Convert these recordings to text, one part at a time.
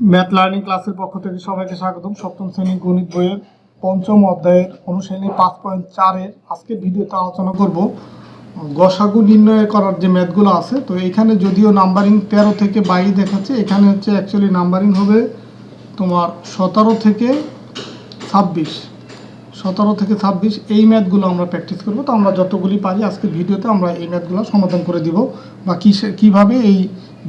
Math learning ক্লাসের পক্ষ থেকে সবাইকে স্বাগতম। সপ্তম শ্রেণি গণিত বইয়ের পঞ্চম অধ্যায়ের অনুশ্রেণী পাঁচ পয়েন্ট চারের আজকের ভিডিওতে আলোচনা করব। গসাগু নির্ণয় করার যে ম্যাথগুলো আছে, তো এখানে যদিও নাম্বারিং তেরো থেকে বাইশ দেখাচ্ছে, এখানে হচ্ছে অ্যাকচুয়ালি নাম্বারিং হবে তোমার সতেরো থেকে ছাব্বিশ। সতেরো থেকে ছাব্বিশ, এই ম্যাথগুলো আমরা প্র্যাকটিস করব। তো আমরা যতগুলি পারি আজকে ভিডিওতে আমরা এই ম্যাথগুলো সমাধান করে দিব। বা কিসে কীভাবে এই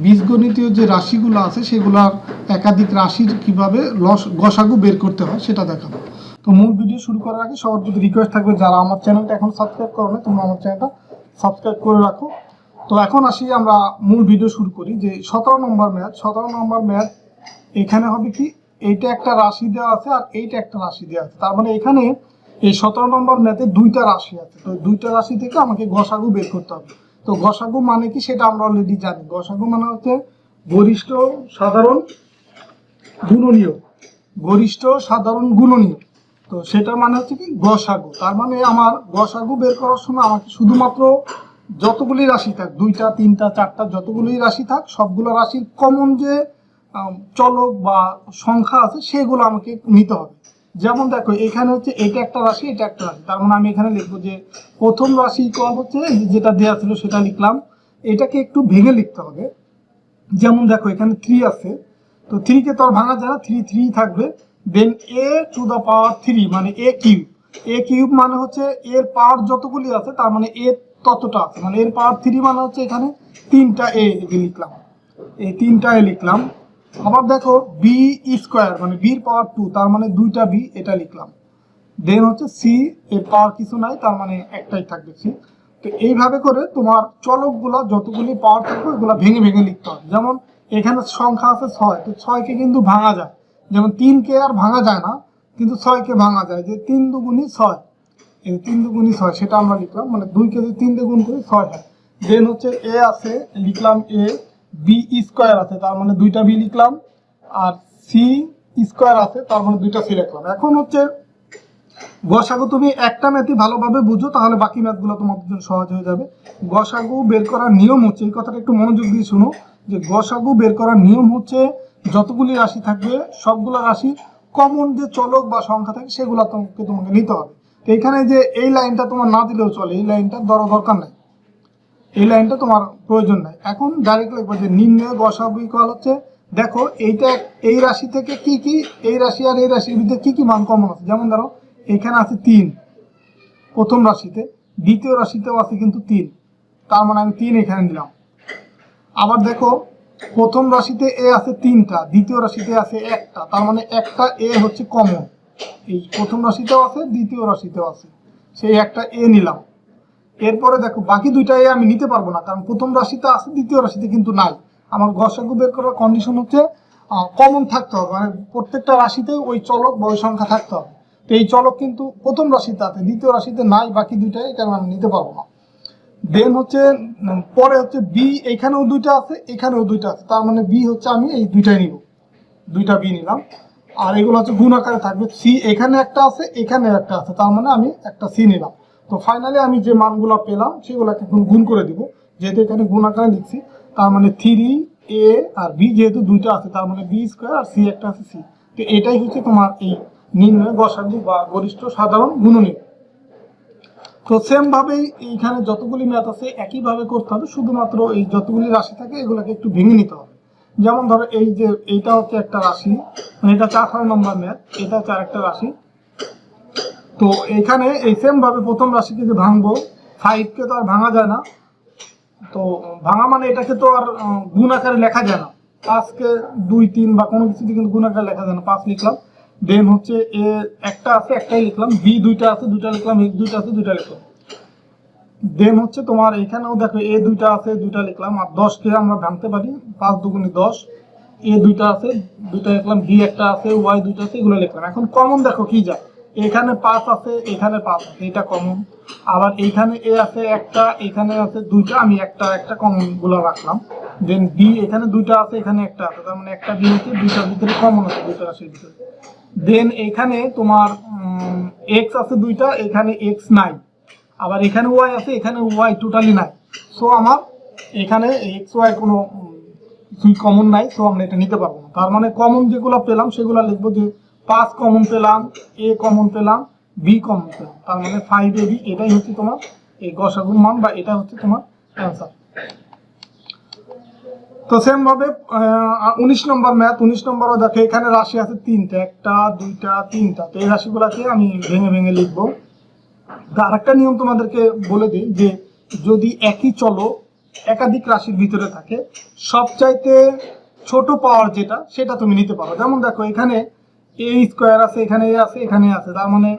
বীজগণিতীয় যে রাশিগুলো আছে সেগুলোর একাধিক রাশির কীভাবে লস, গসাগু বের করতে হয় সেটা দেখাবো। তো মূল ভিডিও শুরু করার আগে সবার প্রতি রিকোয়েস্ট থাকবে, যারা আমার চ্যানেলটা এখন সাবস্ক্রাইব করো না তোমরা আমার চ্যানেলটা সাবস্ক্রাইব করে রাখো। তো এখন আসি আমরা মূল ভিডিও শুরু করি, যে সতেরো নম্বর ম্যাথ সতেরো নম্বর ম্যাথ এখানে হবে কি, এইটা একটা রাশি দেওয়া আছে আর এইটা একটা রাশি দেওয়া আছে। তার মানে এখানে এই সতেরো নম্বর ম্যাথে দুইটা রাশি আছে। তো দুইটা রাশি থেকে আমাকে গসাগু বের করতে হবে। তো গসাগু মানে কি সেটা আমরা অলরেডি জানি। গসাগু মানে হচ্ছে গরিষ্ঠ, সাধারণ, গুণনীয়। গরিষ্ঠ, সাধারণ, গুণনীয়। তো সেটার মানে হচ্ছে কি গসাগু তার মানে আমার গসাগু বের করার সময় আমাকে শুধুমাত্র যতগুলি রাশি থাক, দুইটা, তিনটা, চারটা, যতগুলি রাশি থাক, সবগুলো রাশির কমন যে চলক বা সংখ্যা আছে, সেগুলো আমাকে নিতে হবে। যেমন দেখো, এখানে হচ্ছে এটা একটা রাশি, এটা একটা রাশি। তার মানে আমি এখানে লিখব যে প্রথম রাশি ইকুয়াল হচ্ছে যেটা দেওয়া ছিল সেটা লিখলাম। এটাকে একটু ভেঙে লিখতে হবে। যেমন দেখো, এখানে থ্রি আছে। তো থ্রিকে তো আর ভাঙা যায় না থ্রি থ্রি থাকবে। Then A to the power three মানে এ কিউব এ কিউব মানে হচ্ছে এর পাওয়ার যতগুলি আছে, তার মানে এ ততটা আছে। মানে এর পাওয়ার থ্রি মানে হচ্ছে এখানে তিনটা এ লিখলাম। এই তিনটা এ লিখলাম। আবার দেখো বি স্কোয়ার মানে বির পাওয়ার টু তার মানে দুইটা বি এটা লিখলাম। দেন হচ্ছে সি এর পাওয়ার কিছু নাই, তার মানে একটাই থাকবে সি তো এইভাবে করে তোমার চলকগুলো যতগুলি পাওয়ার থাকবে ওগুলো ভেঙে ভেঙে লিখতে হবে। যেমন এখানে সংখ্যা আছে ছয়, তো ছয়কে কিন্তু ভাঙা যায়। যেমন তিনকে আর ভাঙা যায় না, কিন্তু ছয়কে ভাঙা যায়। যে তিন দুগুণই ছয়, এই তিন দুগুণই ছয়, সেটা আমরা লিখলাম। মানে দুইকে যদি তিন দুগুণ করি, ছয় হয়। দেন হচ্ছে এ আছে, লিখলাম এ বি স্কোয়ার আছে, তার মানে দুইটা বি লিখলাম, আর সি স্কোয়ার আছে, তার মানে দুইটা সি লিখলাম। এখন হচ্ছে, গসাগু তুমি একটা ম্যাথই ভালোভাবে বুঝো, তাহলে বাকি ম্যাথগুলো তোমাদের জন্য সহজ হয়ে যাবে। গসাগু বের করার নিয়ম হচ্ছে, এই কথাটা একটু মনোযোগ দিয়ে শুনো, যে গসাগু বের করার নিয়ম হচ্ছে, যতগুলি রাশি থাকবে, সবগুলো রাশি কমন যে চলক বা সংখ্যা থাকে, সেগুলো তোমাকে তোমাকে নিতে হবে। তো এখানে যে এই লাইনটা তোমার না দিলেও চলে, এই লাইনটা দর দরকার নাই। এই লাইনটা তোমার প্রয়োজন নাই। এখন ডাইরেক্ট লিখব যে নিম্নে গসাগু ইকুয়াল হচ্ছে। দেখো, এইটা এই রাশি থেকে কি কি, এই রাশি আর এই রাশির ভিতরে কি কি মান কমন আছে? যেমন ধরো, এখানে আছে তিন, প্রথম রাশিতে। দ্বিতীয় রাশিতেও আছে কিন্তু তিন। তার মানে আমি তিন এখানে নিলাম। আবার দেখো, প্রথম রাশিতে এ আছে তিনটা, দ্বিতীয় রাশিতে আছে একটা। তার মানে একটা এ হচ্ছে কমন এই প্রথম রাশিতেও আছে, দ্বিতীয় রাশিতেও আছে। সেই একটা এ নিলাম। এরপরে দেখো, বাকি দুইটা আমি নিতে পারব না, কারণ প্রথম রাশিতে আছে, দ্বিতীয় রাশিতে কিন্তু নাই। আমার গসাগু বের করার কন্ডিশন হচ্ছে কমন থাকতে হবে মানে প্রত্যেকটা রাশিতে ওই চলক বা ওই সংখ্যা থাকতে হবে। তো এই চলক কিন্তু প্রথম রাশিতে আছে, দ্বিতীয় রাশিতে নাই, বাকি দুইটা এই কারণে আমি নিতে পারব না। দেন হচ্ছে পরে হচ্ছে বি এখানেও দুইটা আছে, এখানেও দুইটা আছে, তার মানে বি হচ্ছে আমি এই দুইটাই নিব। দুইটা বি নিলাম। আর এগুলো হচ্ছে গুণ আকারে থাকবে সি এখানে একটা আছে, এখানে একটা আছে, তার মানে আমি একটা সি নিলাম। তো ফাইনালি আমি যে মানগুলো পেলাম, সেগুলোকে এখন গুণ করে দিব। যেহেতু এখানে গুণ আকারে লিখছি, তার মানে থ্রি এ আর বি যেহেতু দুইটা আছে, তার মানে বি স্কোয়ার আর সি একটা আছে সি তো এটাই হচ্ছে তোমার এই নিম্ন গসাগু বা গরিষ্ঠ সাধারণ গুণনীয় তো সেম ভাবেই এইখানে যতগুলি ম্যাথ আছে, একইভাবে করতে হবে, শুধুমাত্র এই যতগুলি রাশি থাকে, এগুলোকে একটু ভেঙে নিতে হবে। যেমন ধরো এই যে, এইটা হচ্ছে একটা রাশি মানে এটা চার আঠারো নম্বর ম্যাথ এটা হচ্ছে আরেকটা রাশি। তো এখানে এই সেম ভাবে প্রথম রাশিকে যে ভাঙবো ফাইভকে তো আর ভাঙা যায় না। তো ভাঙা মানে এটাকে তো আর গুণ আকারে লেখা যায় না। পাঁচকে দুই, তিন বা কোনো কিছুতে কিন্তু গুণ আকারে লেখা যায় না। পাঁচ লিখলাম। দেন হচ্ছে এ একটা আছে, একটাই লিখলাম। বি দুইটা আছে, দুইটা লিখলাম। এ দুইটা আছে, দুইটা লিখলাম। দেন হচ্ছে তোমার এখানেও দেখো, এ দুইটা আছে, দুইটা লিখলাম। আর দশকে আমরা ভাঙতে পারি, পাঁচ দুগুণি দশ। এ দুইটা আছে, দুইটা লিখলাম। বি একটা আছে, ওয়াই দুইটা আছে, এগুলো লিখলাম। এখন কমন দেখো কি যায়। এখানে পাঁচ আছে, এখানে পাঁচ আছে, এটা কমন আবার এইখানে এ আছে একটা, এখানে আছে দুইটা, আমি একটা একটা কমনগুলো রাখলাম। দেন বি এখানে দুইটা আছে, এখানে একটা আছে। তার মানে একটা বি হচ্ছে দুইটার ভিতরে কমন আছে, দুইটা রাশির ভিতরে। দেন এখানে তোমার এক্স আছে দুইটা, এখানে এক্স নাই। আবার এখানে ওয়াই আছে, এখানে ওয়াই টোটালি নাই। সো আমার এখানে এক্স ওয়াই কোনো কমন নাই সো আমরা এটা নিতে পারব না। তার মানে কমন যেগুলো পেলাম, সেগুলো লিখব যে পাঁচ কমন পেলাম, এ কমন পেলাম, বি কমন পেলাম। তার মানে ফাইভ এ বি এটাই হচ্ছে তোমার এই গসাগুর মান বা এটা হচ্ছে তোমার অ্যান্সার তো সেম ভাবে উনিশ নম্বর ম্যাথ উনিশ নম্বরও দেখো, এখানে রাশি আছে তিনটা, একটা, দুইটা, তিনটা। তো এই রাশিগুলোকে আমি ভেঙে ভেঙে লিখব। তো আরেকটা নিয়ম তোমাদেরকে বলে দিই যে, যদি একই চলো, একাধিক রাশির ভিতরে থাকে, সবচাইতে ছোট পাওয়ার যেটা, সেটা তুমি নিতে পারো। যেমন দেখো, এখানে এ স্কোয়ার আছে, এখানে আছে এখানে আছে। তার মানে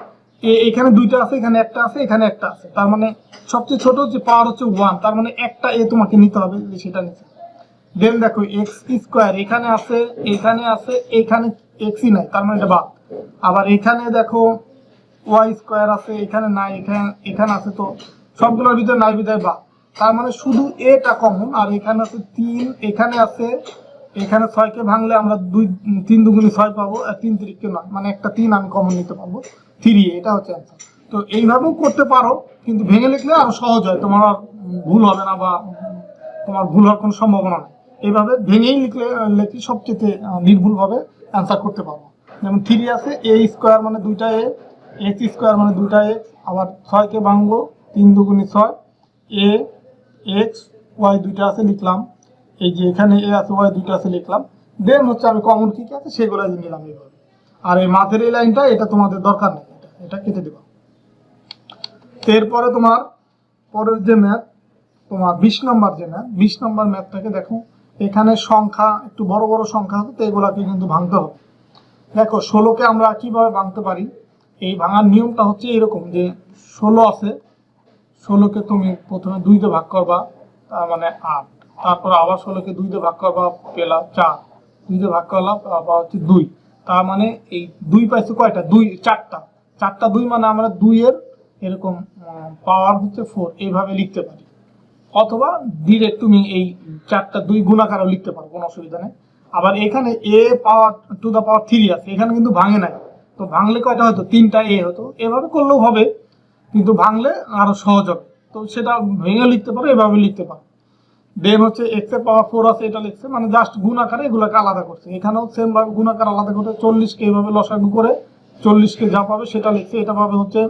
এ, এখানে দুইটা আছে, এখানে একটা আছে, এখানে একটা আছে। তার মানে সবচেয়ে ছোট যে পাওয়ার হচ্ছে ওয়ান তার মানে একটা এ তোমাকে নিতে হবে সেটা নিতে দেন দেখো এক্স স্কোয়ার এখানে আছে এখানে আছে, এখানে এক্সই নাই, তার মানে এটা বাদ। আবার এখানে দেখো ওয়াই স্কোয়ার আছে, এখানে নাই, এখানে এখানে আছে তো সবগুলোর ভিতরে নাই বিদায় বা তার মানে শুধু এটা কমন আর এখানে আছে তিন, এখানে আছে এখানে ছয়কে ভাঙলে আমরা দুই, তিন দুগুণি ছয় পাবো, আর তিন তিরিখকে নয়। মানে একটা তিন আমি কমন নিতে পারব। থ্রি, এটা হচ্ছে অ্যান্সার তো এইভাবেও করতে পারো, কিন্তু ভেঙে লিখলে আরও সহজ হয়। তোমার ভুল হবে না বা তোমার ভুল হওয়ার কোনো সম্ভাবনা নেই। এইভাবে ভেঙেই লিখলে, লেখি সবচেয়ে নির্ভুলভাবে অ্যান্সার করতে পারব। যেমন থ্রি আছে, এ স্কোয়ার মানে দুইটা এ, এক্স স্কোয়ার মানে দুইটা এক্স আবার ছয়কে ভাঙবো, তিন দুগুণি ছয়, এ, এক্স, ওয়াই দুইটা আছে, লিখলাম। এই যে এখানে এ আছে, ওয়াই দুইটা আছে লিখলাম। দেন হচ্ছে আমি কমন কি কি আছে, সেগুলো নিলাম এইভাবে। আর এই মাঝের এই লাইনটা, এটা তোমাদের দরকার নেই, এটা এটা কেটে দেবা। এরপরে তোমার পরের যে ম্যাথ তোমার বিশ নম্বর যে ম্যাথ বিশ নম্বর ম্যাথটাকে দেখো। এখানে সংখ্যা, একটু বড় বড় সংখ্যা আছে, তো এগুলাকে কিন্তু ভাঙতে হবে। দেখো, ষোলোকে আমরা কীভাবে ভাঙতে পারি? এই ভাঙার নিয়মটা হচ্ছে এরকম যে, ষোলো আছে, ষোলোকে তুমি প্রথমে দুইতে ভাগ করবা, তার মানে আট। তারপর আবার ষোলোকে দুইতে ভাগ করবা পেলা চার। দুইতে ভাগ করলাম বা হচ্ছে দুই। তার মানে এই দুই পাইছে কয়টা? দুই, চারটা। চারটা দুই মানে আমরা দুইয়ের এরকম পাওয়ার হচ্ছে ফোর এইভাবে লিখতে পারি। অথবা ডিরেক্ট তুমি এই চারটা দুই গুণাকারও লিখতে পারো, কোনো অসুবিধা নেই। আবার এখানে এ পাওয়ার টু দা পাওয়ার থ্রি আছে, এখানে কিন্তু ভাঙে নাই। তো ভাঙলে কয়টা হতো? তিনটা এ হতো। এভাবে করলেও হবে, কিন্তু ভাঙলে আরও সহজ হবে। তো সেটা ভেঙে লিখতে পারো, এভাবে লিখতে পারো। দেন হচ্ছে এক্সের পাওয়ার ফোর আছে, এটা লিখছে মানে জাস্ট গুণ আকারে এগুলোকে আলাদা করছে। এখানেও সেম ভাবে গুণ আকার আলাদা করে চল্লিশকে এইভাবে লসাগু করে চল্লিশকে যা পাবে সেটা লিখছে, এটা পাবে হচ্ছে,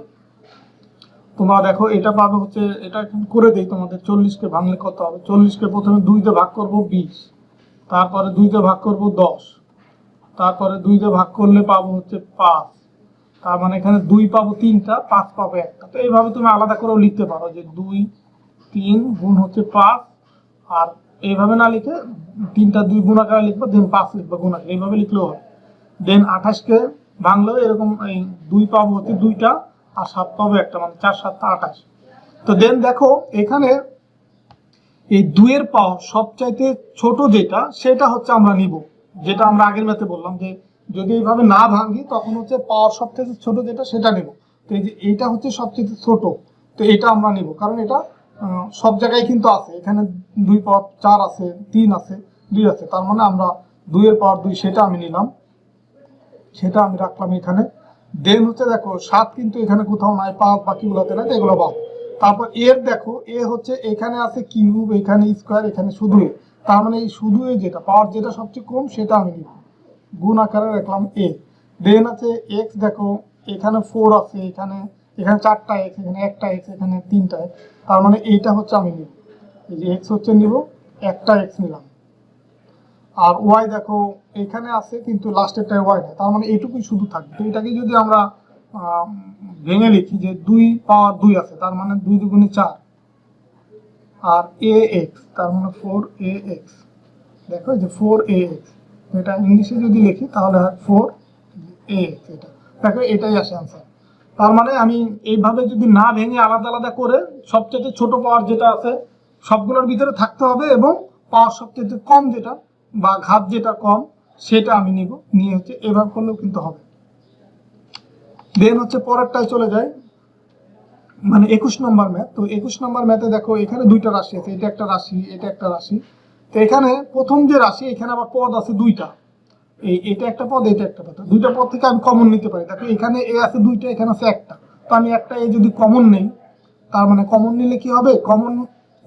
তোমরা দেখো, এটা পাবে হচ্ছে, এটা করে দেই তোমাদের, চল্লিশকে ভাঙলে কত হবে? চল্লিশকে প্রথমে দুইতে ভাগ করব বিশ, তারপরে দুইতে ভাগ করব দশ, তারপরে দুইতে ভাগ করলে পাবো হচ্ছে পাঁচ, তার মানে এখানে দুই পাবো তিনটা, পাঁচ পাবো একটা। তো এইভাবে তুমি আলাদা করেও লিখতে পারো যে দুই, তিন গুণ হচ্ছে পাঁচ আর এইভাবে না লিখে তিনটা দুই গুণ আকারে লিখব দেন পাঁচ লিখব গুণ আকারে এইভাবে লিখলেও হবে দেন আঠাশকে ভাঙলেও এরকম এই দুই পাবো হচ্ছে দুইটা, আর সাত পাবো একটা মানে চার সাতটা আঠাশ। তো দেন দেখো, এখানে এই দুইয়ের পাওয়ার সবচাইতে ছোট যেটা, সেটা হচ্ছে আমরা নিব। যেটা আমরা আগের ম্যাথে বললাম যে যদি এইভাবে না ভাঙি, তখন হচ্ছে পাওয়ার সবচেয়ে ছোট যেটা, সেটা নিব। তো এই যে এইটা হচ্ছে সবচেয়ে ছোট, তো এটা আমরা নিব। কারণ এটা সব জায়গায় কিন্তু আছে। এখানে দুই পাওয়ার চার আছে, তিন আছে, দুই আছে। তার মানে আমরা দুইয়ের পাওয়ার দুই, সেটা আমি নিলাম। সেটা আমি রাখলাম এখানে। দেন হচ্ছে দেখো, সাত কিন্তু এখানে কোথাও নাই, পাঁচ বাকিগুলোতে নাই এগুলো বাদ। তারপর এর দেখো, এ হচ্ছে এখানে আছে কিউব, এখানে স্কোয়ার, এখানে শুধু এ। তার মানে এই শুধু যেটা, পাওয়ার যেটা সবচেয়ে কম, সেটা আমি নিব গুণ আকারে রাখলাম এ। দেন আছে এক্স দেখো, এখানে ফোর আছে, এখানে এখানে চারটা এক্স এখানে একটা এক্স এখানে তিনটা এক্স তার মানে এইটা হচ্ছে আমি নিব। এই যে এক্স হচ্ছে নিব, একটা এক্স নিলাম। আর ওয়াই দেখো, এখানে আছে কিন্তু লাস্টেরটায় ওয়াই নেই। তার মানে এইটুকুই শুধু থাকবে। তো এটাকে যদি আমরা ভেঙে লিখি যে দুই পাওয়ার দুই আছে, তার মানে দুই দুগুণে চার। আর এ এক্স তার মানে ফোর এ এক্স দেখো যে ফোর এ এক্স এটা ইংলিশে যদি লিখি, তাহলে হয় ফোর এ এক্স এটা। দেখো এটাই আসে আনসার তার মানে আমি এইভাবে যদি না ভেঙে আলাদা আলাদা করে সবচেয়ে ছোট পাওয়ার যেটা আছে, সবগুলোর ভিতরে থাকতে হবে এবং পাওয়ার সবচেয়ে কম যেটা বা ঘাত যেটা কম, সেটা আমি নিব। নিয়ে হচ্ছে এভাবে করলেও কিন্তু হবে। দেন হচ্ছে পরেরটায় চলে যায় মানে একুশ নম্বর ম্যাথ তো একুশ নম্বর ম্যাথে দেখো, এখানে দুইটা রাশি আছে। এটা একটা রাশি, এটা একটা রাশি। তো এখানে প্রথম যে রাশি, এখানে আবার পদ আছে দুইটা। এই এটা একটা পদ, এটা একটা পদ দুইটা পদ থেকে আমি কমন নিতে পারি। দেখো, এখানে এ আছে দুইটা, এখানে আছে একটা। তো আমি একটা এ যদি কমন নেই, তার মানে কমন নিলে কি হবে? কমন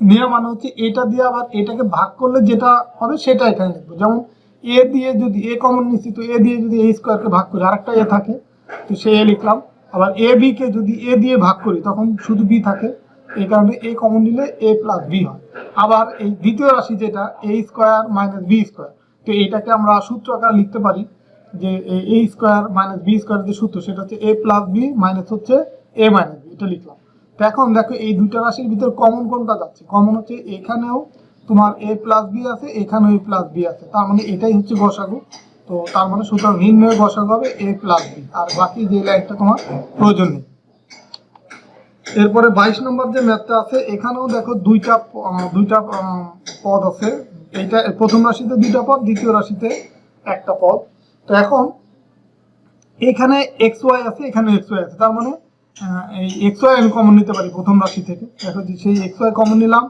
নেওয়া মানে হচ্ছে এটা দিয়ে আবার এটাকে ভাগ করলে যেটা হবে সেটা এখানে লিখব। যেমন এ দিয়ে যদি এ কমন নিচ্ছি তো এ দিয়ে যদি এ স্কোয়ারকে ভাগ করি, আরেকটা এ থাকে, তো সে এ লিখলাম। আবার এ বি কে যদি এ দিয়ে ভাগ করি, তখন শুধু বি থাকে। এই কারণে এ কমন নিলে এ প্লাস বি হয়। আবার এই দ্বিতীয় রাশি যেটা, A square minus B square তো এইটাকে আমরা সূত্র আকারে লিখতে পারি যে A square minus B square যে সূত্র, সেটা হচ্ছে এ প্লাস বি মাইনাস হচ্ছে এ মাইনাস বি, এটা লিখলাম। তো এখন দেখো, এই দুইটা রাশির ভিতর কমন কোনটা যাচ্ছে? কমন হচ্ছে এখানেও তোমার এ প্লাস বি আছে, এখানেও এ প্লাস বি আছে। তার মানে এটাই হচ্ছে গসাগু। তো তার মানে সুতরাং নির্ণয় গসাগু হবে এ প্লাস বি, আর বাকি যে লাইনটা তোমার প্রয়োজন নেই। এরপরে বাইশ নম্বর যে ম্যাথটা আছে, এখানেও দেখো দুইটা দুইটা পদ আছে। এইটা প্রথম রাশিতে দুইটা পদ, দ্বিতীয় রাশিতে একটা পদ। তো এখন এখানে এক্স ওয়াই আছে, এখানে এক্স ওয়াই আছে। তার মানে এই এক্স ওয়াই আমি কমন নিতে পারি প্রথম রাশি থেকে। দেখো যে সেই এক্স ওয়াই কমন নিলাম।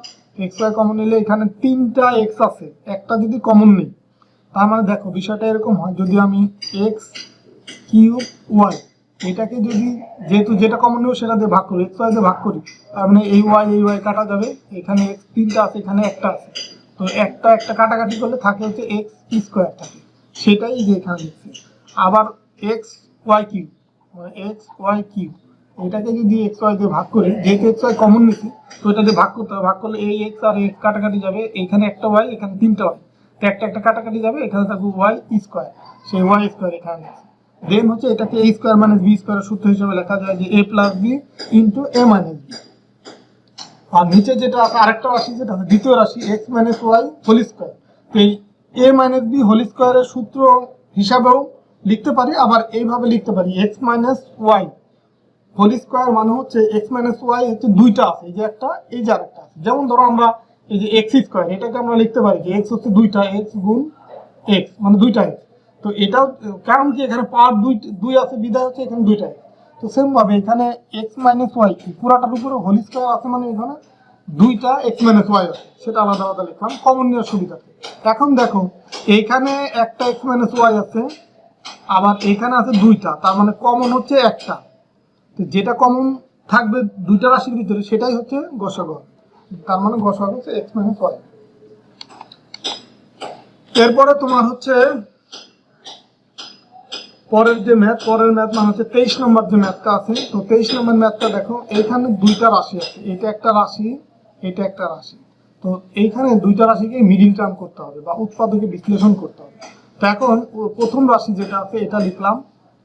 এক্স ওয়াই কমন নিলে এখানে তিনটা এক্স আছে। একটা যদি কমন নেই, তার মানে দেখো বিষয়টা এরকম হয়। যদি আমি এক্স কিউব ওয়াই এটাকে যদি যেহেতু যেটা কমন নেব সেটা দিয়ে ভাগ করি এক্স ওয়াই দিয়ে ভাগ করি, তার মানে এই ওয়াই এই ওয়াই কাটা যাবে, এখানে এক্স তিনটা আছে, এখানে একটা আছে। তো একটা একটা কাটাকাটি করলে থাকে হচ্ছে এক্স স্কোয়ার থাকে। সেটাই যে এখানে লিখছি আবার X Y cube X Y cube এটাকে যদি এক্স ওয়াই দিয়ে ভাগ করি, যেহেতু এক্স ওয়াই কমন নিছি তো এটা দিয়ে ভাগ করতে হবে। ভাগ করলে এই এক্স আর এক্স কাটাকাটি যাবে, এখানে একটা ওয়াই এখানে তিনটা ওয়াই তো একটা একটা কাটাকাটি যাবে, এখানে থাকবে ওয়াই স্কোয়ার সেই ওয়াই স্কোয়ার এখানে আছে। দেন হচ্ছে এটাকে এ স্কোয়ার মাইনাস বি স্কোয়ারের সূত্র হিসেবে লেখা যায় যে A plus B into A minus B আর নিচে যেটা আছে, আরেকটা রাশি যেটা আছে, দ্বিতীয় রাশি X minus Y whole square তো এই এ মাইনাস বি হোল স্কোয়ারের সূত্র হিসাবেও লিখতে পারি, আবার এইভাবে লিখতে পারি X minus Y whole square মানে হচ্ছে এক্স মাইনাস ওয়াই হচ্ছে দুইটা আছে, এই যে একটা, এই যে আরেকটা আছে। যেমন ধরো আমরা এই যে এক্স স্কোয়ার এটাকে আমরা লিখতে পারি যে এক্স হচ্ছে দুইটা এক্স গুণ এক্স মানে দুইটা এক্স তো এটাও, কারণ কি, এখানে পাওয়ার দুই দুই আছে বিদায় হচ্ছে এখানে দুইটা x তো সেম ভাবে এখানে এক্স মাইনাস ওয়াই পুরাটার উপরে হোল স্কোয়ার আছে মানে এখানে দুইটা এক্স মাইনাস ওয়াই আছে, সেটা আলাদা আলাদা লিখলাম কমন নেওয়ার সুবিধাতে এখন দেখো এইখানে একটা এক্স মাইনাস ওয়াই আছে, আবার এখানে আছে দুইটা, তার মানে কমন হচ্ছে একটা। তো যেটা কমন থাকবে দুইটা রাশির ভিতরে, সেটাই হচ্ছে গসাগ তার মানে গসাগ হচ্ছে এক্স মাইনাস ওয়াই এরপরে তোমার হচ্ছে পরের যে ম্যাথ, পরের ম্যাথ মানে হচ্ছে তেইশ নম্বর যে ম্যাথটা আছে, তো তেইশ নম্বর ম্যাথটা দেখো, এইখানে দুইটা রাশি আছে। এটা একটা রাশি এটা একটা রাশি। তো এইখানে দুইটা রাশিকে মিডিল টার্ম করতে হবে বা উৎপাদকে বিশ্লেষণ করতে হবে। তো এখন প্রথম রাশি যেটা আছে, এটা লিখলাম।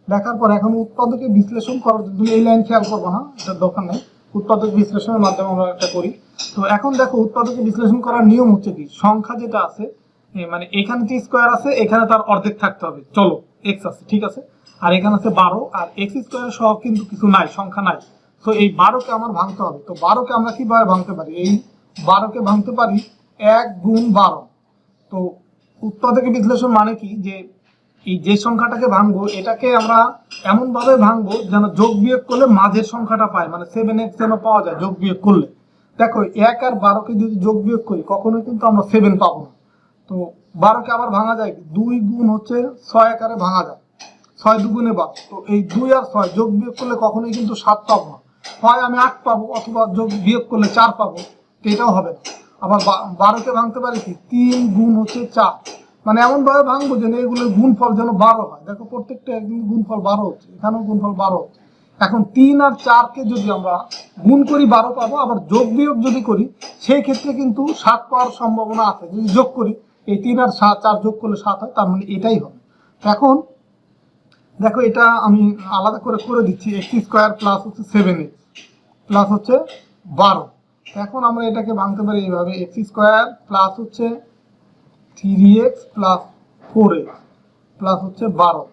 দেখার পর এখন উৎপাদকে বিশ্লেষণ করার জন্য এই লাইন খেয়াল করব না এটার দরকার নেই। উৎপাদক বিশ্লেষণের মাধ্যমে আমরা একটা করি। তো এখন দেখো, উৎপাদকে বিশ্লেষণ করার নিয়ম হচ্ছে কি? সংখ্যা যেটা আছে মানে এখানে যে স্কোয়ার আছে, এখানে তার অর্ধেক থাকতে হবে। চলো। এক্স আছে, ঠিক আছে? আর এখানে আছে বারো, আর এক্স স্কোয়ারের সহ কিন্তু কিছু নাই, সংখ্যা নাই। তো এই বারোকে আমার ভাঙতে হবে। তো বারোকে আমরা কীভাবে ভাঙতে পারি? এই বারোকে ভাঙতে পারি এক গুণ বারো। তো উৎপাদকে বিশ্লেষণ মানে কি? যে এই যে সংখ্যাটাকে ভাঙবো, এটাকে আমরা এমন ভাবে ভাঙবো যেন যোগ বিয়োগ করলে মাঝের সংখ্যাটা পাই মানে সেভেন এক্স যেন পাওয়া যায় যোগ বিয়োগ করলে। দেখো, এক আর বারোকে যদি যোগ বিয়োগ করি, কখনোই কিন্তু আমরা সেভেন পাবো না। তো বারোকে আবার ভাঙা যায়? দুই গুণ হচ্ছে ছয় আকারে ভাঙা যায়। ছয় দুগুণে বারো। তো এই দুই আর ছয় যোগ বিয়োগ করলে কখনোই কিন্তু সাত পাবো না। হয় আমি আট পাবো অথবা যোগ বিয়োগ করলে চার পাবো এটাও হবে না। আবার বা- বারোকে ভাঙতে পারি কি? তিন গুণ হচ্ছে চার। মানে এমন ভাবে ভাঙবো যেন এগুলোর গুণফল যেন বারো হয়। দেখো প্রত্যেকটা একদিন গুণফল বারো হচ্ছে, এখানেও গুণফল বারো হচ্ছে। এখন তিন আর চারকে যদি আমরা গুণ করি বারো পাবো, আবার যোগ বিয়োগ যদি করি, সেই ক্ষেত্রে কিন্তু সাত পাওয়ার সম্ভাবনা আছে। যদি যোগ করি এই তিন আর সাত, চার যোগ করলে সাত হয়, তার মানে এটাই হবে। এখন দেখো এটা আমি আলাদা করে করে দিচ্ছি, এক্স স্কোয়ার প্লাস হচ্ছে সেভেন এক্স, প্লাস হচ্ছে বারো। এখন আমরা এটাকে ভাঙতে পারি এইভাবে, এক্স স্কোয়ার প্লাস হচ্ছে three X plus four X, plus হচ্ছে বারো।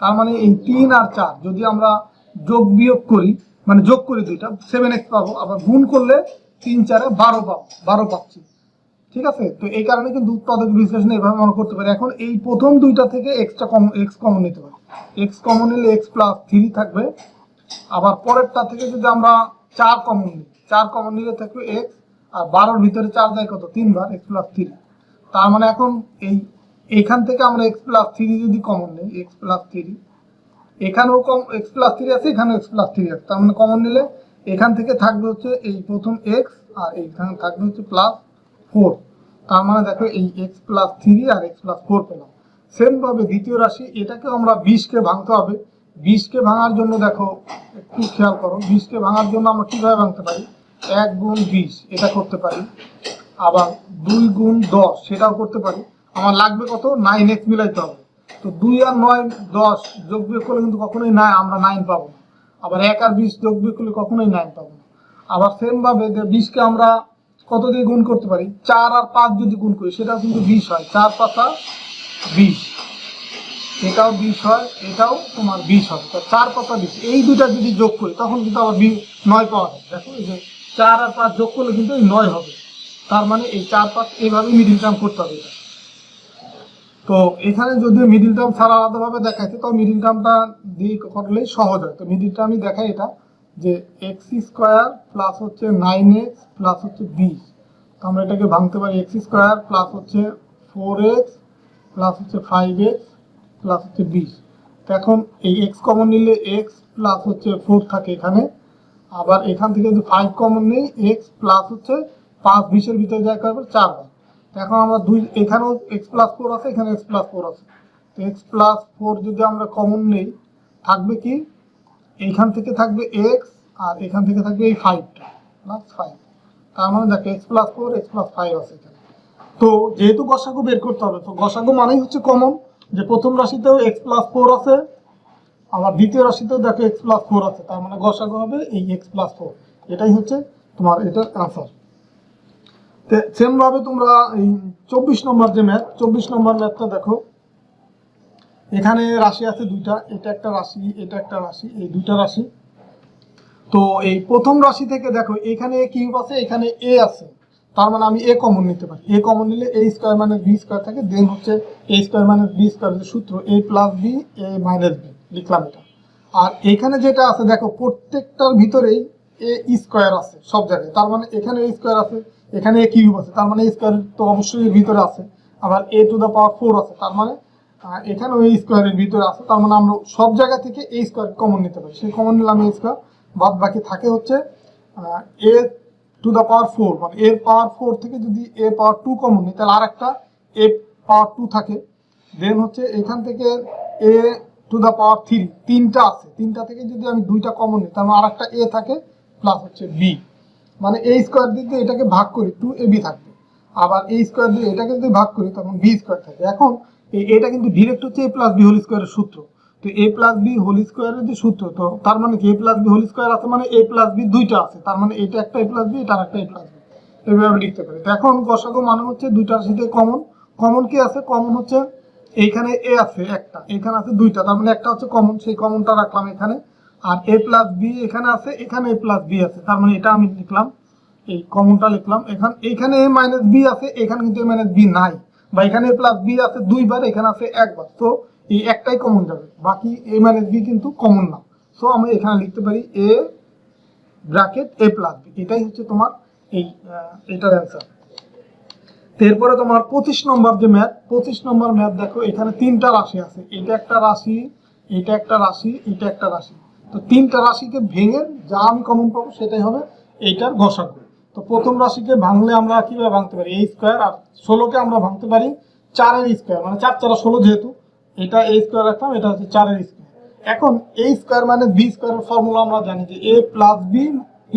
তার মানে এই তিন আর চার, যদি আমরা যোগ বিয়োগ করি মানে যোগ করি দুইটা, সেভেন এক্স পাবো, আবার গুণ করলে তিন চারে বারো পাবো, বারো পাচ্ছি। ঠিক আছে? তো এই কারণে কিন্তু উৎপাদক বিশ্লেষণ এভাবে আমরা করতে পারি। এখন এই প্রথম দুইটা থেকে এক্সট্রা কমন এক্স কমন নিতে পারি এক্স কমন নিলে এক্স প্লাস থ্রি থাকবে। আবার পরেরটা থেকে যদি আমরা চার কমন নিই, চার কমন নিলে থাকবে এক্স আর বারোর ভিতরে চার যায় কত? তিনবার এক্স প্লাস থ্রি তার মানে এখন এই, এখান থেকে আমরা এক্স প্লাস থ্রি যদি কমন নিই এক্স প্লাস থ্রি এখানেও কম এক্স প্লাস থ্রি আছে, এখানেও এক্স প্লাস থ্রি আছে। তার মানে কমন নিলে এখান থেকে থাকবে হচ্ছে এই প্রথম এক্স আর এইখানে থাকবে হচ্ছে প্লাস ফোর। তার মানে দেখো এই এক্স প্লাস থ্রি আর এক্স প্লাস ফোর পেলাম। সেম ভাবে দ্বিতীয় রাশি এটাকে আমরা বিশকে ভাঙতে হবে। বিশকে ভাঙার জন্য দেখো, একটু খেয়াল করো বিশকে ভাঙার জন্য আমরা কীভাবে ভাঙতে পারি? এক গুণ বিশ, এটা করতে পারি। আবার দুই গুণ দশ, সেটাও করতে পারি। আমার লাগবে কত? নাইন এক্স মিলাইতে হবে। তো দুই আর নয়, দশ যোগ বিয়োগ করলে কিন্তু কখনোই নাই, আমরা নাইন পাবো। না আবার এক আর বিশ যোগ বিয়োগ করলে কখনোই নাইন পাবো না। আবার সেম ভাবে যে বিশকে আমরা কত দিয়ে গুণ করতে পারি? চার আর পাঁচ যদি গুণ করি, সেটাও কিন্তু বিশ হয়। চার পাতা বিশ। এটাও বিশ হয়, এটাও তোমার বিশ হবে চার পাতা বিশ। এই দুটা যদি যোগ করি, তখন কিন্তু আবার নয় পাওয়া যায়। দেখো এই যে চার আর পাঁচ যোগ করলে কিন্তু এই নয় হবে। তার মানে এই চার পাঁচ এইভাবে মিডিল টার্ম করতে হবে তো এখানে যদি মিডিল টার্ম ছাড়া আলাদাভাবে দেখাইছে তো মিডিল টার্মটা দিয়ে করলেই সহজ হয়। তো মিডিল টার্মই দেখাই এটা। যে এক্স স্কোয়ার প্লাস হচ্ছে নাইন এক্স প্লাস হচ্ছে বিশ। তো আমরা এটাকে ভাঙতে পারি এক্স স্কোয়ার প্লাস হচ্ছে ফোর এক্স প্লাস হচ্ছে ফাইভ এক্স প্লাস হচ্ছে বিশ। তো এখন এই এক্স কমন নিলে এক্স প্লাস হচ্ছে ফোর থাকে এখানে। আবার এখান থেকে যদি ফাইভ কমন নেই এক্স প্লাস হচ্ছে পাঁচ, বিশের ভিতরে যা করবে চার তো এখন আমরা দুই, এখানেও এক্স প্লাস ফোর আছে এখানে এক্স প্লাস ফোর আছে। তো এক্স প্লাস ফোর যদি আমরা কমন নেই, থাকবে কি? এইখান থেকে থাকবে এক্স আর এখান থেকে থাকবে এই ফাইভটা প্লাস ফাইভ তার মানে দেখো X plus four X plus five আছে এখানে। তো যেহেতু গসাগু বের করতে হবে, তো গসাগু মানেই হচ্ছে কমন যে প্রথম রাশিতেও এক্স প্লাস ফোর আছে, আবার দ্বিতীয় রাশিতেও দেখো এক্স প্লাস ফোর আছে, তার মানে গসাগু হবে এই এক্স প্লাস ফোর এটাই হচ্ছে তোমার এটার অ্যান্সার সেম ভাবে তোমরা এই চব্বিশ নম্বর যে ম্যাথ চব্বিশ নম্বর ম্যাথটা দেখো। এখানে রাশি আছে দুইটা, এটা একটা রাশি, এটা একটা রাশি, এই দুইটা রাশি। তো এই প্রথম রাশি থেকে দেখো, এখানে কিউব আছে, এখানে এ আছে। তার মানে আমি এ কমন নিতে পারি। এ কমন নিলে A square minus B square থাকে দেন হচ্ছে A square minus B square সূত্র A plus B A minus B লিখলাম এটা। আর এখানে যেটা আছে, দেখো, প্রত্যেকটার ভিতরেই এ স্কোয়ার আছে, সব জায়গায়। তার মানে এখানে এ স্কোয়ার আছে, এখানে এ কিউব আছে, তার মানে এ স্কোয়ার তো অবশ্যই ভিতরে আছে। আবার A to the power four আছে, তার মানে এখানেও এই স্কোয়ারের ভিতরে আছে, তার মানে আমরা সব জায়গা থেকে এই স্কোয়ার কমন নিতে পারি। সেই কমন নিলাম এই স্কোয়ার বাদ বাকি থাকে হচ্ছে A to the power four মানে এর পাওয়ার ফোর থেকে যদি এ পাওয়ার টু কমন নিই, তাহলে আর একটা এ পাওয়ার টু থাকে। দেন হচ্ছে এখান থেকে A to the power three তিনটা আছে। তিনটা থেকে যদি আমি দুইটা কমন নিই তাহলে আর একটা এ থাকে প্লাস হচ্ছে বি মানে এই স্কোয়ার দিয়ে এটাকে ভাগ করি টু এ বি থাকবে। আবার এই স্কোয়ার দিয়ে এটাকে যদি ভাগ করি তখন বি স্কোয়ার থাকে। এখন এটা কিন্তু ডিরেক্ট হচ্ছে এ প্লাস বি হোল স্কোয়ারের সূত্র। তো এ প্লাস বি হোল স্কোয়ারের যে সূত্র, তো তার মানে কি? A plus B whole square আছে মানে এ প্লাস বি দুইটা আছে। তার মানে এটা একটা এ প্লাস বি এটা একটা এ প্লাস বি এইভাবে লিখতে পারি। তো এখন গসাগু মানে হচ্ছে দুইটার সাথে কমন কমন কি আছে? কমন হচ্ছে এইখানে এ আছে একটা, এখানে আছে দুইটা। তার মানে একটা হচ্ছে কমন সেই কমনটা রাখলাম এখানে। আর এ প্লাস বি এখানে আছে, এখানে এ প্লাস বি আছে। তার মানে এটা আমি লিখলাম, এই কমনটা লিখলাম। এখান এইখানে এ মাইনাস বি আছে, এখানে কিন্তু এ মাইনাস বি নাই। বা এখানে প্লাস বি আছে দুইবার, এখানে আছে একবার। তো এই একটাই কমন যাবে। বাকি এ মাইনাস বি কিন্তু কমন না। সো আমি এখানে লিখতে পারি A bracket A plus B এটাই হচ্ছে তোমার এই এটার অ্যান্সার এরপরে তোমার পঁচিশ নম্বর যে ম্যাথ পঁচিশ নম্বর ম্যাথ দেখো, এখানে তিনটা রাশি আছে। এটা একটা রাশি, এটা একটা রাশি, এটা একটা রাশি। তো তিনটা রাশিকে ভেঙে যা আমি কমন পাবো সেটাই হবে এইটার গসাগু তো প্রথম রাশিকে ভাঙলে আমরা কীভাবে ভাঙতে পারি? এই স্কোয়ার আর ষোলোকে আমরা ভাঙতে পারি চারের স্কোয়ার মানে চার চারা ষোলো যেহেতু, এটা এই স্কোয়ার রাখলাম, এটা হচ্ছে চারের স্কোয়ার এখন এই স্কোয়ার মানে বি স্কোয়ারের ফর্মুলা আমরা জানি যে A plus B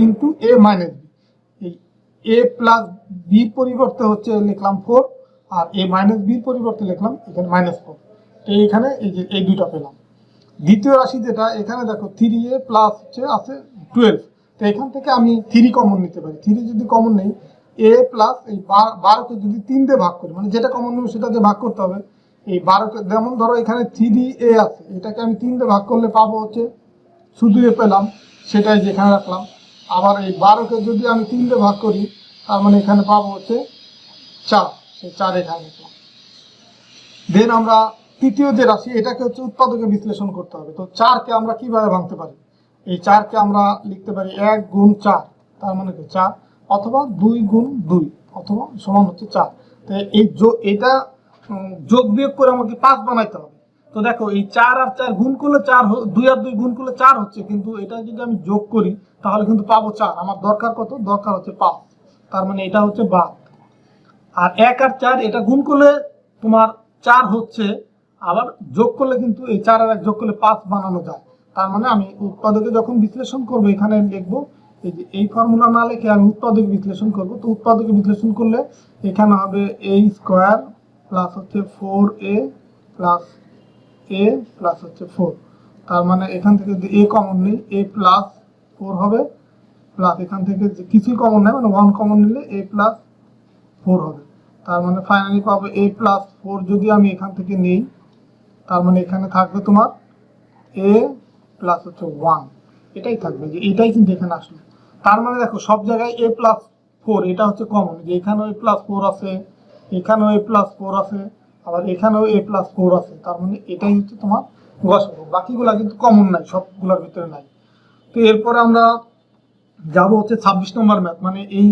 into A minus B এই এ প্লাস বি পরিবর্তে হচ্ছে লিখলাম ফোর আর এ মাইনাস বির পরিবর্তে লিখলাম এখানে মাইনাস ফোর তো এইখানে এই যে, এই দুইটা পেলাম। দ্বিতীয় রাশি যেটা, এখানে দেখো থ্রি এ প্লাস হচ্ছে আছে টুয়েলভ তো এখান থেকে আমি থ্রি কমন নিতে পারি। থ্রি যদি কমন নেই এ প্লাস এই বারোকে যদি তিন দিয়ে ভাগ করি মানে যেটা কমন নেব সেটা দিয়ে ভাগ করতে হবে। এই বারোকে, যেমন ধরো এখানে থ্রি এ আছে, এটাকে আমি তিন দিয়ে ভাগ করলে পাবো হচ্ছে, শুধু এ পেলাম, সেটাই যেখানে রাখলাম। আবার এই বারোকে যদি আমি তিন দিয়ে ভাগ করি, তার মানে এখানে পাবো হচ্ছে চার, সেই চার এখানে লিখলাম দেন আমরা তৃতীয় যে রাশি, এটাকে হচ্ছে উৎপাদকে বিশ্লেষণ করতে হবে। তো চারকে আমরা কীভাবে ভাঙতে পারি? এই চারকে আমরা লিখতে পারি এক গুণ চার, তার মানে কি চার? অথবা দুই গুণ দুই, অথবা সমান হচ্ছে চার। তো এই এটা যোগ বিয়োগ করে আমাকে পাঁচ বানাইতে হবে। তো দেখো, এই চার আর চার গুণ করলে চার দুই আর দুই গুণ করলে চার হচ্ছে, কিন্তু এটা যদি আমি যোগ করি, তাহলে কিন্তু পাবো চার। আমার দরকার কত? দরকার হচ্ছে পাঁচ। তার মানে এটা হচ্ছে বাদ। আর এক আর চার, এটা গুণ করলে তোমার চার হচ্ছে, আবার যোগ করলে কিন্তু এই চার আর এক যোগ করলে পাঁচ বানানো যায়। তার মানে আমি উৎপাদকে যখন বিশ্লেষণ করব, এখানে লিখব, এই যে এই ফর্মুলা না লিখে আমি উৎপাদক বিশ্লেষণ করব, তো উৎপাদকে বিশ্লেষণ করলে এখানে হবে এ স্কোয়ার প্লাস হচ্ছে four A plus A plus হচ্ছে ফোর তার মানে এখান থেকে যদি এ কমন নেই এ প্লাস ফোর হবে প্লাস এখান থেকে যে কিছুই কমন নেই মানে ওয়ান কমন নিলে এ প্লাস ফোর হবে। তার মানে ফাইনালি পাবো এ প্লাস ফোর যদি আমি এখান থেকে নেই, তার মানে এখানে থাকবে তোমার এ প্লাস হচ্ছে ওয়ান এটাই থাকবে যে এটাই কিন্তু এখানে আসলো। তার মানে দেখো, সব জায়গায় এ প্লাস ফোর এটা হচ্ছে কমন যে এখানেও এ প্লাস ফোর আছে, এখানেও এ প্লাস ফোর আছে, আবার এখানেও এ প্লাস ফোর আছে। তার মানে এটাই হচ্ছে তোমার গসাগু বাকিগুলা কিন্তু কমন নাই, সবগুলোর ভিতরে নাই। তো এরপরে আমরা যাব হচ্ছে ছাব্বিশ নম্বর ম্যাথ মানে এই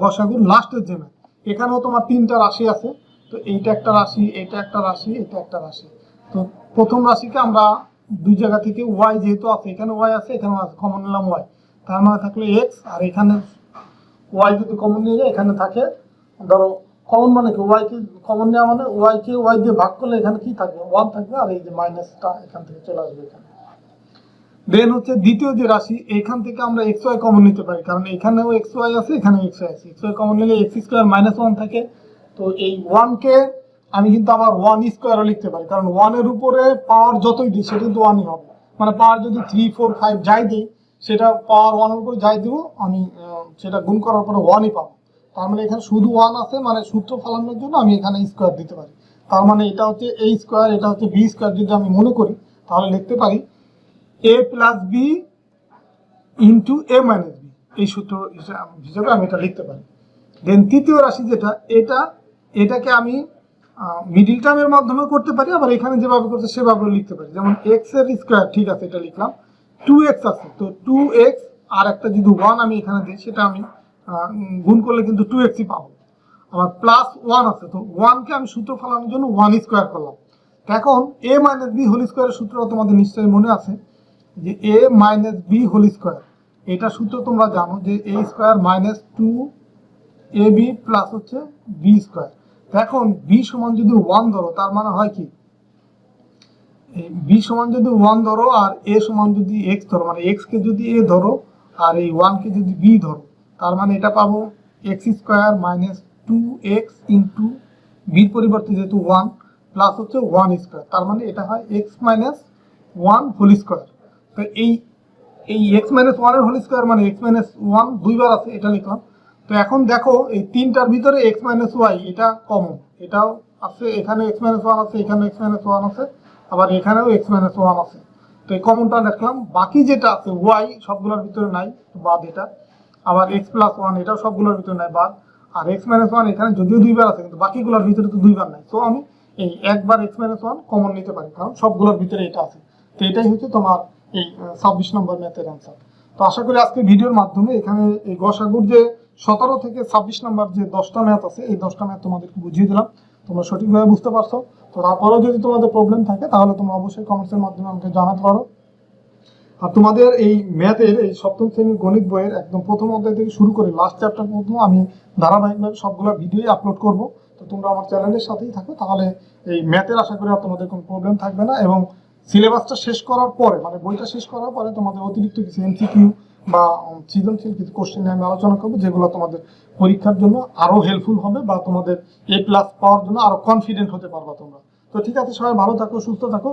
গসাগুর লাস্টের যে ম্যাথ এখানেও তোমার তিনটা রাশি আছে। তো এইটা একটা রাশি, এটা একটা রাশি, এটা একটা রাশি। তো প্রথম রাশিকে আমরা দুই জায়গা থেকে ওয়াই যেহেতু আছে, এখানে ওয়াই আছে, এখানে আছে কমন নিলাম ওয়াই তার মানে থাকলে এক্স আর এখানে ওয়াই যদি কমন নিয়ে যায়, এখানে থাকে, ধরো কমন মানে কি? ওয়াই কে কমন নেওয়া মানে ওয়াই কে ওয়াই দিয়ে ভাগ করলে এখানে কি থাকবে? ওয়ান থাকবে, আর এই যে মাইনাসটা এখান থেকে চলে আসবে এখানে। দেন হচ্ছে দ্বিতীয় যে রাশি, এখান থেকে আমরা এক্স ওয়াই কমন নিতে পারি, কারণ এখানেও এক্স ওয়াই আছে এখানে এক্স ওয়াই আছে। এক্স ওয়াই কমন নিলে এক্স স্কোয়ার মাইনাস ওয়ান থাকে। তো এই ওয়ানকে আমি কিন্তু আবার ওয়ান স্কোয়ারও লিখতে পারি। কারণ ওয়ানের উপরে পাওয়ার যতই দিই সেটা কিন্তু ওয়ানই হবে। মানে পাওয়ার যদি থ্রি ফোর ফাইভ যাই দিই, সেটা পাওয়ার ওয়ানের উপরে যাই দিব, আমি সেটা গুণ করার পরে ওয়ানই পাবো। তার মানে এখানে শুধু ওয়ান আছে মানে সূত্র ফালানোর জন্য আমি এখানে স্কোয়ার দিতে পারি। তার মানে এটা হচ্ছে এ স্কোয়ার এটা হচ্ছে বি স্কোয়ার যদি আমি মনে করি, তাহলে লিখতে পারি A plus B into A minus B এই সূত্র হিসাবে হিসেবে আমি এটা লিখতে পারি। দেন তৃতীয় রাশি যেটা, এটা, এটাকে আমি মিডিল টার্মের মাধ্যমে করতে পারি, আবার এখানে যেভাবে করছে সেভাবে লিখতে পারি। যেমন এক্সের স্কোয়ার ঠিক আছে, এটা লিখলাম। টু এক্স আছে, তো টু এক্স আর একটা যদি ওয়ান আমি এখানে দিই, সেটা আমি গুণ করলে কিন্তু টু এক্সই পাবো। আবার প্লাস ওয়ান আছে, তো ওয়ানকে আমি সূত্র ফেলানোর জন্য ওয়ান স্কোয়ার করলাম। এখন এ মাইনাস বি হোল স্কোয়ারের সূত্র তোমাদের নিশ্চয়ই মনে আছে, যে A minus B whole square এটা সূত্র তোমরা জানো যে A square minus two A B plus হচ্ছে বি স্কোয়ার এখন বি সমান যদি ওয়ান ধরো, তার মানে হয় কি? বি সমান যদি ওয়ান ধরো আর এ সমান যদি এক্স ধরো মানে এক্স কে যদি এ ধরো আর এই ওয়ান কে যদি বি ধরো, তার মানে এটা পাবো X square minus two X into বির পরিবর্তে যেহেতু ওয়ান প্লাস হচ্ছে ওয়ান স্কোয়ার তার মানে এটা হয় X minus one whole square তো এই এই এক্স মাইনাস ওয়ানের হোল স্কোয়ার মানে এক্স মাইনাস ওয়ান দুইবার আছে, এটা লিখলাম। তো এখন দেখো, এই তিনটার ভিতরে এক্স মাইনাস ওয়াই এটা কমন এটাও আছে, এখানে এক্স মাইনাস ওয়ান আছে, এখানে এক্স মাইনাস ওয়ান আছে, আবার এখানেও এক্স মাইনাস ওয়ান আছে। তো এই কমনটা দেখলাম। বাকি যেটা আছে ওয়াই সবগুলোর ভিতরে নাই, বাদ এটা। আবার এক্স প্লাস ওয়ান এটাও সবগুলোর ভিতরে নাই, বাদ। আর এক্স মাইনাস ওয়ান এখানে যদিও দুইবার আছে, কিন্তু বাকিগুলোর ভিতরে তো দুইবার নাই। তো আমি এই একবার এক্স মাইনাস ওয়ান কমন নিতে পারি, কারণ সবগুলোর ভিতরে এটা আছে। তো এটাই হচ্ছে তোমার এই ছাব্বিশ নম্বর ম্যাথের অ্যান্সার তো আশা করি আজকে ভিডিওর মাধ্যমে এখানে এই গসাগুর যে সতেরো থেকে ছাব্বিশ নম্বর যে দশটা ম্যাথ আছে, এই দশটা ম্যাথ তোমাদেরকে বুঝিয়ে দিলাম। তোমরা সঠিকভাবে বুঝতে পারছ। তো তারপরেও যদি তোমাদের প্রবলেম থাকে, তাহলে তোমরা অবশ্যই কমেন্টসের মাধ্যমে আমাকে জানাতে পারো। আর তোমাদের এই ম্যাথের, এই সপ্তম শ্রেণির গণিত বইয়ের একদম প্রথম অধ্যায় থেকে শুরু করে লাস্ট চ্যাপ্টার পর্যন্ত আমি ধারাবাহিকভাবে সবগুলো ভিডিওই আপলোড করব। তো তোমরা আমার চ্যানেলের সাথেই থাকো, তাহলে এই ম্যাথের আশা করি আর তোমাদের কোনো প্রবলেম থাকবে না। এবং সিলেবাসটা শেষ করার পরে মানে বইটা শেষ করার পরে তোমাদের অতিরিক্ত কিছু এমসিকিউ বা সৃজনশীল কিছু কোশ্চেন আমি আলোচনা করব, যেগুলো তোমাদের পরীক্ষার জন্য আরও হেল্পফুল হবে বা তোমাদের এ প্লাস পাওয়ার জন্য আরও কনফিডেন্ট হতে পারবা তোমরা। তো ঠিক আছে, সবাই ভালো থাকো, সুস্থ থাকো।